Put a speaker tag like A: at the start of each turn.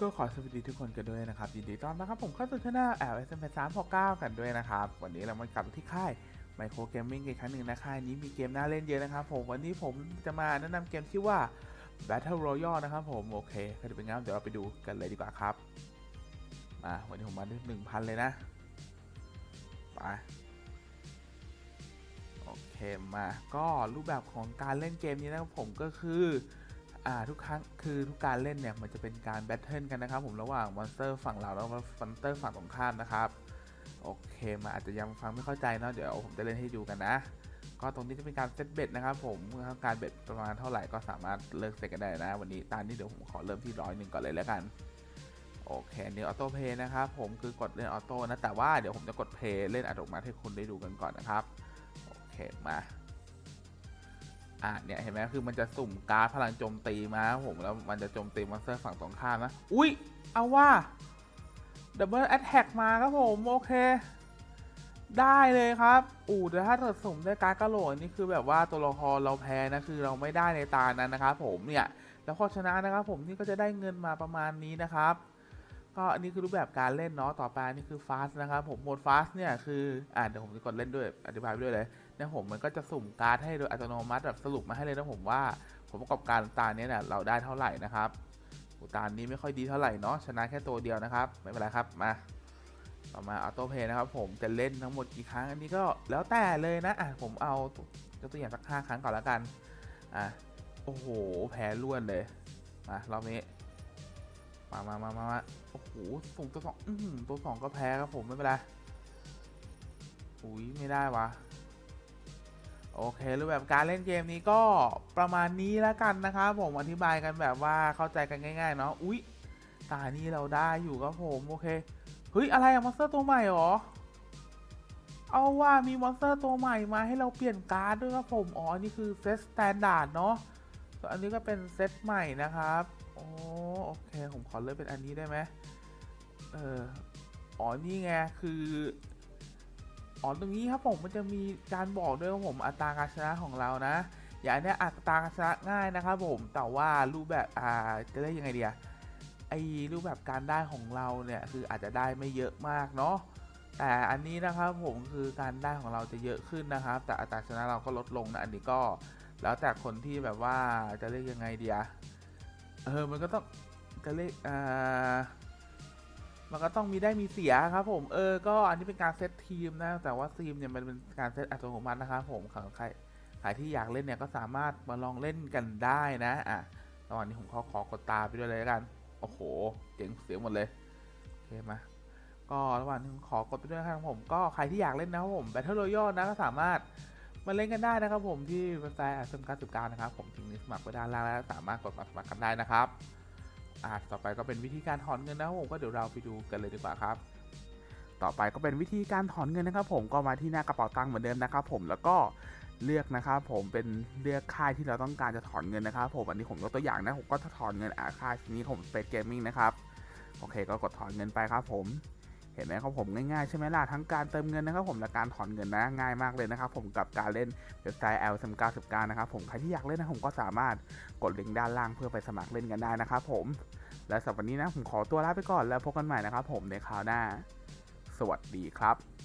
A: ก็ขอสวัสดีทุกคนกันด้วยนะครับยินดีต้อนรับครับผมเข้าสู่ช่องแอลเอสเอ็มสามหกเก้ากันด้วยนะครับ วันนี้เรามากลับที่ค่ายไมโครเกมมิ่งอีกครั้งหนึ่งนะค่ายนี้มีเกมน่าเล่นเยอะนะครับผมวันนี้ผมจะมาแนะนำเกมที่ว่า Battle Royale นะครับผมโอเคก็จะเป็นงั้นเดี๋ยวเราไปดูกันเลยดีกว่าครับมาวันนี้ผมมาด้วยหนึ่งพันเลยนะไปโอเคมาก็รูปแบบของการเล่นเกมนี้นะครับผมก็คือ อ่าทุกครั้งคือทุกการเล่นเนี่ยมันจะเป็นการแบทเทิลกันนะครับผมระหว่างมอนสเตอร์ฝั่งเราแล้วก็มอนสเตอร์ฝั่งตรงข้ามนะครับโอเคมาอาจจะยังฟังไม่เข้าใจเนาะเดี๋ยวผมจะเล่นให้ดูกันนะ ก็ตรงนี้จะเป็นการเซตเบ็ดนะครับผมการเบ็ดประมาณเท่าไหร่ก็สามารถเลิกเซตกันได้นะวันนี้ตามนี้เดี๋ยวผมขอเริ่มที่ร้อยหนึ่งก่อนเลยแล้วกันโอเคอันนี่ออโต้เพย์นะครับผมคือกดเล่นออโต้นะแต่ว่าเดี๋ยวผมจะกดเพย์เล่นอัตโนมัติให้คุณได้ดูกันก่อนนะครับโอเคมา อะเนี่ยเห็นไหมคือมันจะสุ่มการ์ดพลังโจมตีมาครับผมแล้วมันจะโจมตีมอนสเตอร์ฝั่งตรงข้ามนะ อุ้ยเอาว่าดับเบิลแอตแทกมาครับผมโอเค ได้เลยครับอูแต่ถ้าเกิดสุ่มได้การ์ดกระโหลกนี่คือแบบว่าตัวละครเราแพ้นะคือเราไม่ได้ในตานั้นนะครับผมเนี่ยแล้วพอชนะนะครับผมนี่ก็จะได้เงินมาประมาณนี้นะครับ ก็อันนี้คือรูปแบบการเล่นเนาะต่อไปนี่คือฟาสนะครับผมโหมดฟาสเนี่ยคืออ่าเดี๋ยวผมจะกดเล่นด้วยอธิบายไปด้วยเลยเนี่ยผมมันก็จะสุ่มการ์ดให้โดยอัตโนมัติแบบสรุปมาให้เลยนะผมว่าผลประกอบการตาเนี้ยเนี่ยเราได้เท่าไหร่นะครับอ้ตานี้ไม่ค่อยดีเท่าไหร่เนาะชนะแค่ตัวเดียวนะครับไม่เป็นไรครับมาต่อมาออโต้เพย์นะครับผมจะเล่นทั้งหมดกี่ครั้งอันนี้ก็แล้วแต่เลยนะอะผมเอายกตัวอย่างสักห้าครั้งก่อนแล้วกันอะโอ้โหแพ้ล้วนเลยมารอบนี้ มามามามามาโอ้โหสุ่มตัวสองอื้อหือตัวสองก็แพ้ครับผมไม่เป็นไรอุ้ยไม่ได้วะโอเครูปแบบการเล่นเกมนี้ก็ประมาณนี้แล้วกันนะครับผมอธิบายกันแบบว่าเข้าใจกันง่าย ๆ เนาะอุ๊ยตานี้เราได้อยู่ครับผมโอเคเฮ้ยอะไรอะมอนสเตอร์ตัวใหม่หรอเอาว่ามีมอนสเตอร์ตัวใหม่มาให้เราเปลี่ยนการ์ดด้วยครับผมอ๋ออันนี่คือเซตสแตนดาร์ดเนาะอันนี้ก็เป็นเซตใหม่นะครับโอ้ โอเค ผมขอเลือกเป็นอันนี้ได้ไหมเอออ๋อ นี่ไง คือ อ๋อ ตรงนี้ครับผม มันจะมีการบอกด้วยว่าผมอัตราการชนะของเรานะ อย่างนเนี้ยอัตราการชนะง่ายนะครับผม แต่ว่ารูปแบบ อ่า จะได้ยังไงเดียไอรูปแบบการได้ของเราเนี่ย คืออาจจะได้ไม่เยอะมากเนาะ แต่อันนี้นะครับผม คือการได้ของเราจะเยอะขึ้นนะครับ แต่อัตราชนะเราก็ลดลงนะ อันนี้ก็ แล้วแต่คนที่แบบว่า จะเรียกยังไงเดียเออ มันก็ต้อง จะเรียกอ่ามันก็ต้องมีได้มีเสียครับผม เออ ก็อันนี้เป็นการเซตทีมนะ แต่ว่าทีมเนี่ยมันเป็นการเซตอัตโนมัตินะครับผมของใครใครที่อยากเล่นเนี่ยก็สามารถมาลองเล่นกันได้นะ อะระหว่างนี้ผมขอขอกดตาไปด้วยเลยกัน โอ้โห เจ๋งเสียหมดเลย โอเคมาก็ระหว่างนี้ผมขอกดไปด้วยครับผม ก็ใครที่อยากเล่นนะครับผม Battle Royale นะก็สามารถมาเล่นกันได้นะครับผมที่เว็บไซต์อาร์เซมการ์ดนะครับผมทิ้งลิงก์สมัครไว้ด้านล่างแล้วสามารถกดมาสมัครกันได้นะครับ อะต่อไปก็เป็นวิธีการถอนเงินนะครับผมก็เดี๋ยวเราไปดูกันเลยดีกว่าครับ ต่อไปก็เป็นวิธีการถอนเงินนะครับ ผมก็มาที่หน้ากระเป๋าตังค์เหมือนเดิมนะครับ ผมแล้วก็เลือกนะครับผมเป็นเลือกค่ายที่เราต้องการจะถอนเงินนะครับ ผมอันนี้ผมยกตัวอย่างนะผมก็จะถอนเงินอ่าค่ายนี้ผมเปซเกมมิ่งนะครับโอเคก็กดถอนเงินไปครับผม เห็นไหมครับผมง่ายๆใช่ไหมล่ะทั้งการเติมเงินนะครับผมและการถอนเงินนะง่ายมากเลยนะครับผมกับการเล่นเว็บไซต์ l 3 9 9นะครับผมใครที่อยากเล่นนะผมก็สามารถกดลิงก์ด้านล่างเพื่อไปสมัครเล่นกันได้นะครับผมและสำหรับวันนี้นะผมขอตัวลาไปก่อนแล้วพบกันใหม่นะครับผมในคราวหน้า สวัสดีครับ